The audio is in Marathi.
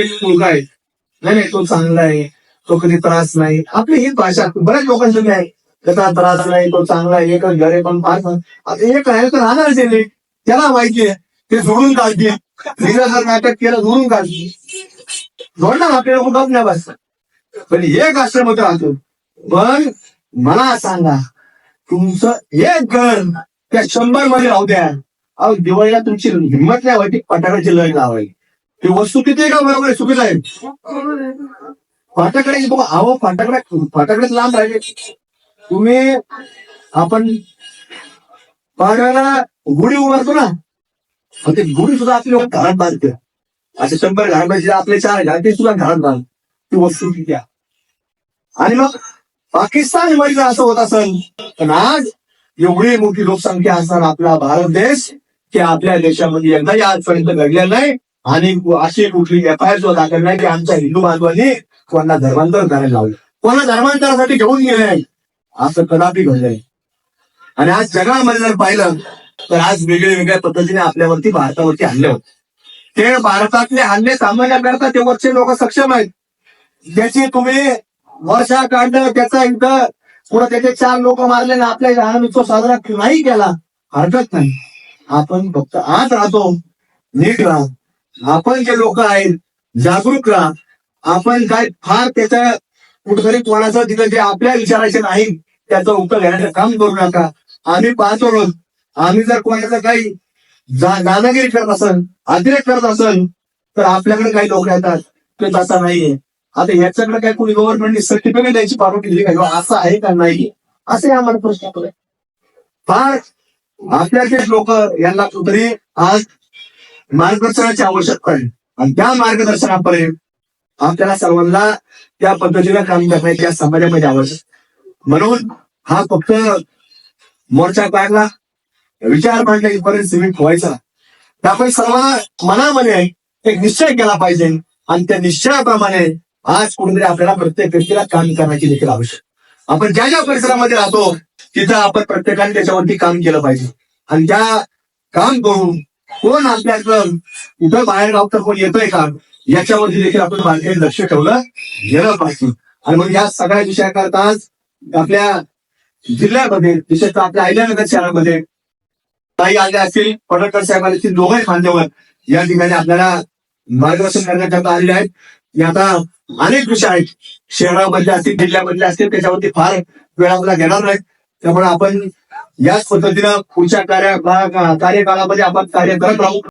एक मुलगा आहे. नाही नाही तो चांगला आहे. तो कधी त्रास नाही. आपली ही भाषा. बऱ्याच लोकांची आहे. त्याचा त्रास नाही तो चांगला आहे. एकच घर आहे पण पाच आता एक आहे तर राहणारच आहे नाही. त्याला माहिती आहे. ते जोडून काढते. तिला जर नाटक केलं सोडून काढते. जोडणार आपल्याला कुठं? नाही बस पण एक आश्रमात राहतो पण मला सांगा तुमचं एक घर त्या शंभरमध्ये राहू द्या. अहो दिवाळीला तुमची हिंमत नाही व्हायची फटाक्याची लढ लावायची. ती वस्तू किती आहे का बरोबर? आहे. आहे फाटाकडे बघा अहो फाटाकडे फाट्याकडेच लांब राहिले. तुम्ही आपण पाण्याला गुढी उभारतो ना ते गुढी सुद्धा आपली लोक घरात बांधते. असे शंभर घरात बांधते आपले चार घरात ते सुद्धा घरात बांध ती वस्तू किती आणि मग पाकिस्तानमध्ये असं होत असेल पण आज एवढी मोठी लोकसंख्या असणार आपला भारत देश की आपल्या देशामध्ये यंदाही आजपर्यंत घडलेला नाही आणि अशी कुठली एफ आय सुद्धा दाखल नाही की आमच्या हिंदू बांधवांनी कोणाला धर्मांतर करायला लावलं. कोणा धर्मांतरासाठी घेऊन गेले असं कदापि घडलंय. आणि आज जगामध्ये जर पाहिलं तर आज वेगळ्या वेगळ्या पद्धतीने आपल्यावरती भारतावरती हल्ले होते. ते भारतातले हल्ले सामान्याकरता ते वरचे लोक सक्षम आहेत. ज्याची तुम्ही वर्षा काढलं त्याचा एकदा पुढे त्याचे चार लोक मारले ना आपल्या लहान उत्सव साजरा नाही केला हरकत नाही. आपण फक्त आज राहतो नीट राहा. आपण जे लोक आहेत जागरूक राहा. आपण काय फार त्याचं कुठेतरी कोणाचं तिथं जे आपल्या विचाराचे नाही त्याचा उत्तर घेण्याचं काम करू नका. आम्ही पाहतो रोज. आम्ही जर कोणाचं काही दादागिरी करत असेल अतिरेक करत असेल तर आपल्याकडे काही लोक येतात. ते तसा नाहीये. आता ह्याच्याकडे काय कोणी गव्हर्नमेंटने सर्टिफिकेट द्यायची पाठवून दिली का? असं आहे का नाही? असे आम्हाला प्रश्न फार आपल्याचे लोक यांना कुठेतरी आज मार्गदर्शनाची आवश्यकता आहे. आणि त्या मार्गदर्शनापर्यंत आपल्याला सर्वांना त्या पद्धतीनं काम करण्याची या समाजामध्ये आवश्यक. म्हणून हा फक्त मोर्चा काढला विचार मांडला इथपर्यंत सिमेंट व्हायचा तर आपण सर्वांना मनामध्ये एक निश्चय केला पाहिजे आणि त्या निश्चयाप्रमाणे आज कुठेतरी आपल्याला प्रत्येक व्यक्तीला काम करण्याची देखील आवश्यक. आपण ज्या ज्या परिसरामध्ये राहतो तिथं आपण प्रत्येकाने त्याच्यावरती काम केलं पाहिजे. आणि त्या काम करून कोण आपल्याकडं कुठं बाहेर गाव तर कोण येतोय का? याच्यावरती देखील आपण बारकाईने लक्ष ठेवलं गेलं पाहिजे. आणि मग या सगळ्या विषयाकरता आज आपल्या जिल्ह्यामध्ये विशेषतः आपल्या अहिल्यानगर शहरामध्ये काही आल्या असतील पडळकर साहेब आले असतील दोघे खांद्यावर या ठिकाणी आपल्याला मार्गदर्शन करण्याकरता आलेले आहेत. आता अनेक विषय आहेत. शहरामधले असतील जिल्ह्यामधले असतील त्याच्यावरती फार वेळ आपल्याला घेणार नाही त्यामुळे आपण याच पद्धतीनं पुढच्या कार्य कार्यकाळामध्ये आपण कार्य करत राहू.